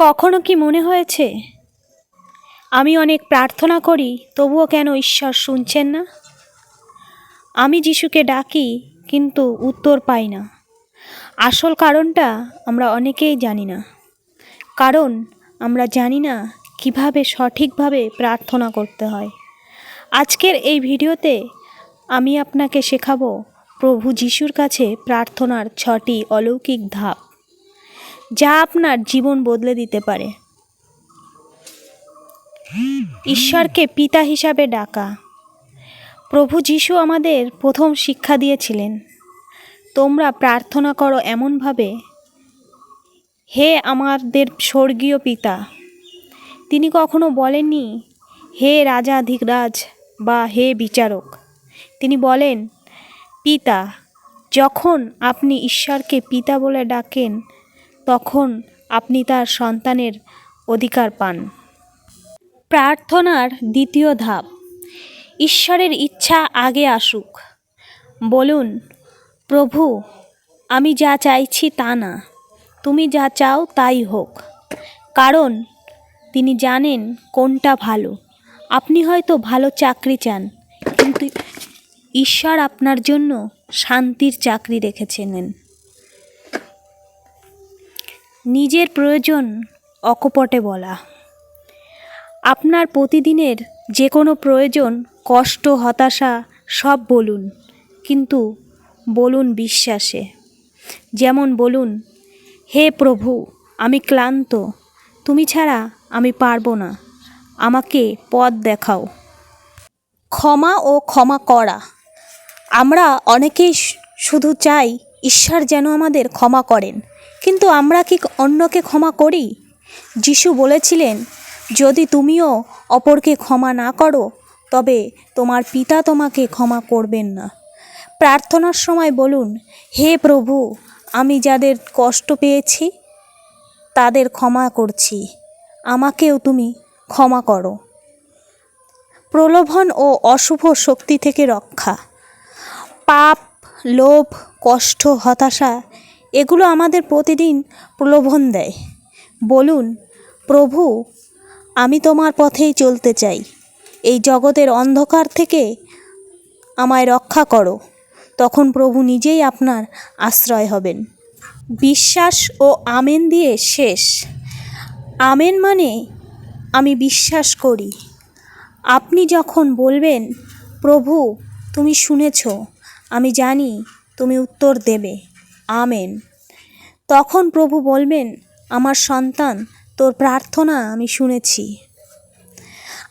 কখনো কি মনে হয়েছে? আমি অনেক প্রার্থনা করি, তবুও কেন ঈশ্বর শুনছেন না? আমি যিশুকে ডাকি, কিন্তু উত্তর পাই না। আসল কারণটা আমরা অনেকেই জানি না। কারণ আমরা জানি না কীভাবে সঠিকভাবে প্রার্থনা করতে হয়। আজকের এই ভিডিওতে আমি আপনাকে শেখাবো প্রভু যিশুর কাছে প্রার্থনার ছটি অলৌকিক ধাপ। যা আপনার জীবন বদলে দিতে পারে। ঈশ্বরকে পিতা হিসাবে ডাকা। প্রভু যিশু আমাদের প্রথম শিক্ষা দিয়েছিলেন, তোমরা প্রার্থনা করো এমনভাবে, হে আমাদের স্বর্গীয় পিতা। তিনি কখনো বলেননি, হে রাজা, ধিকরাজ বা হে বিচারক। তিনি বলেন, পিতা, যখন আপনি ঈশ্বরকে পিতা বলে ডাকেন তখন আপনি তার সন্তানের অধিকার পান। প্রার্থনার দ্বিতীয় ধাপ, ঈশ্বরের ইচ্ছা আগে আসুক। বলুন, প্রভু, আমি যা চাইছি তা না। তুমি যা চাও তাই হোক। কারণ, তিনি জানেন কোনটা ভালো। আপনি হয়তো ভালো চাকরি চান, কিন্তু ঈশ্বর আপনার জন্য শান্তির চাকরি রেখেছিলেন। নিজের প্রয়োজন অকপটে বলা। আপনার প্রতিদিনের যে কোনো প্রয়োজন, কষ্ট, হতাশা, সব বলুন, কিন্তু বলুন বিশ্বাসে। যেমন বলুন, হে প্রভু, আমি ক্লান্ত, তুমি ছাড়া আমি পারব না, আমাকে পথ দেখাও। ক্ষমা ও ক্ষমা করা। আমরা অনেকেই শুধু চাই ঈশ্বর যেন আমাদের ক্ষমা করেন। কিন্তু আমরা কি অন্যকে ক্ষমা করি? যিশু বলেছিলেন, যদি তুমিও অপরকে ক্ষমা না করো, তবে তোমার পিতা তোমাকে ক্ষমা করবেন না। প্রার্থনার সময় বলুন, হে প্রভু, আমি যাদের কষ্ট পেয়েছি, তাদের ক্ষমা করছি। আমাকেও তুমি ক্ষমা করো। প্রলোভন ও অশুভ শক্তি থেকে রক্ষা। পাপ লোভ, কষ্ট, হতাশা, এগুলো আমাদের প্রতিদিন প্রলোভন দেয়। বলুন, প্রভু, আমি তোমার পথেই চলতে চাই। এই জগতের অন্ধকার থেকে আমায় রক্ষা করো। তখন প্রভু নিজেই আপনার আশ্রয় হবেন। বিশ্বাস ও আমেন দিয়ে শেষ। আমেন মানে আমি বিশ্বাস করি। আপনি যখন বলবেন, প্রভু, তুমি শুনেছ। আমি জানি তুমি উত্তর দেবে। আমেন। তখন প্রভু বলবেন, আমার সন্তান, তোর প্রার্থনা আমি শুনেছি।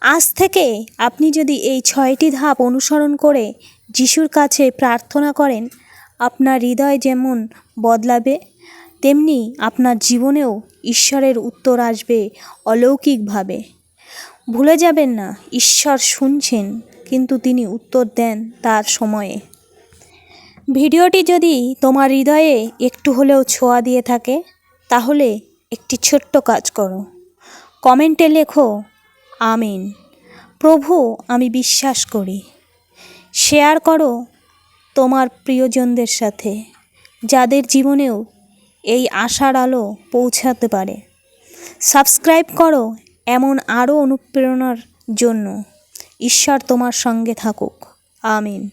আজ থেকে আপনি যদি এই ছয়টি ধাপ অনুসরণ করে যিশুর কাছে প্রার্থনা করেন, আপনার হৃদয় যেমন বদলাবে, তেমনি আপনার জীবনেও ঈশ্বরের উত্তর আসবে অলৌকিকভাবে। ভুলে যাবেন না, ঈশ্বর শুনছেন, কিন্তু তিনি উত্তর দেন তার সময়ে। ভিডিওটি যদি তোমার হৃদয়ে একটু হলেও ছোঁয়া দিয়ে থাকে, তাহলে একটি ছোট্ট কাজ করো। কমেন্টে লেখো, আমিন। প্রভু, আমি বিশ্বাস করি। শেয়ার করো তোমার প্রিয়জনদের সাথে, যাদের জীবনেও এই আশার আলো পৌঁছাতে পারে। সাবস্ক্রাইব করো এমন আরও অনুপ্রেরণার জন্য। ঈশ্বর তোমার সঙ্গে থাকুক। আমিন।